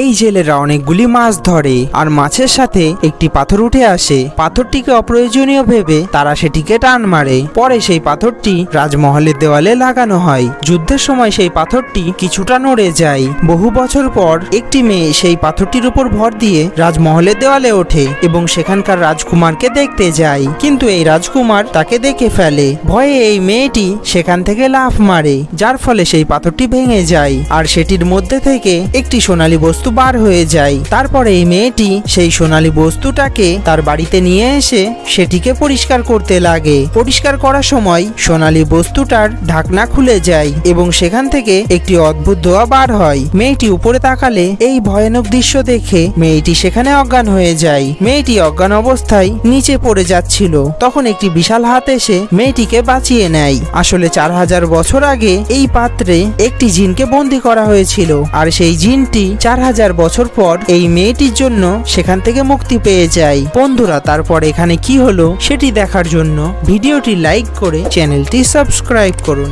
এই জেলেরা অনেকগুলি মাছ ধরে আর মাছের সাথে একটি পাথর উঠে আসে। পাথরটিকে অপ্রয়োজনীয় ভেবে তারা সেটিকে টান মারে। পরে সেই পাথরটি রাজমহলের দেওয়ালে লাগানো হয়। যুদ্ধের সময় সেই পাথরটি কিছুটা নড়ে যায়। বহু বছর পর একটি মেয়ে সেই পাথরটির উপর ভর দিয়ে রাজমহলের দেওয়ালে ওঠে এবং সেখানকার রাজকুমারকে দেখতে যায়। কিন্তু এই রাজকুমার তাকে দেখে ফেলে। ভয়ে এই মেয়েটি সেখান থেকে লাফ মারে, যার ফলে সেই পাথরটি ভেঙে যায়। আর সেটির মধ্যে থেকে একটি সোনালী বস্তু বার হয়ে যায়। তারপরে এই মেয়েটি সেই সোনালী বস্তুটাকে তার বাড়িতে নিয়ে এসে সেটিকে পরিষ্কার করতে লাগে। পরিষ্কার করার সময় সোনালী বস্তুটার ঢাকনা খুলে যায় এবং সেখান থেকে একটি অদ্ভুত ধোয়া বার হয়। মেয়েটি উপরে তাকালে এই ভয়ানক দৃশ্য দেখে মেয়েটি সেখানে অজ্ঞান হয়ে যায়। মেয়েটি অজ্ঞান অবস্থায় নিচে পড়ে যাচ্ছিল। তখন একটি বিশাল হাত এসে মেয়েটিকে বাঁচিয়ে নেয়। আসলে চার হাজার বছর আগে এই পাত্রে একটি জিনকে বন্দি করা হয়েছিল। আর সেই জিনটি চার হাজার বছর পর এই মেয়েটির জন্য সেখান থেকে মুক্তি পেয়ে যায়। বন্ধুরা, তারপর এখানে কি হলো সেটি দেখার জন্য ভিডিওটি লাইক করে চ্যানেলটি সাবস্ক্রাইব করুন।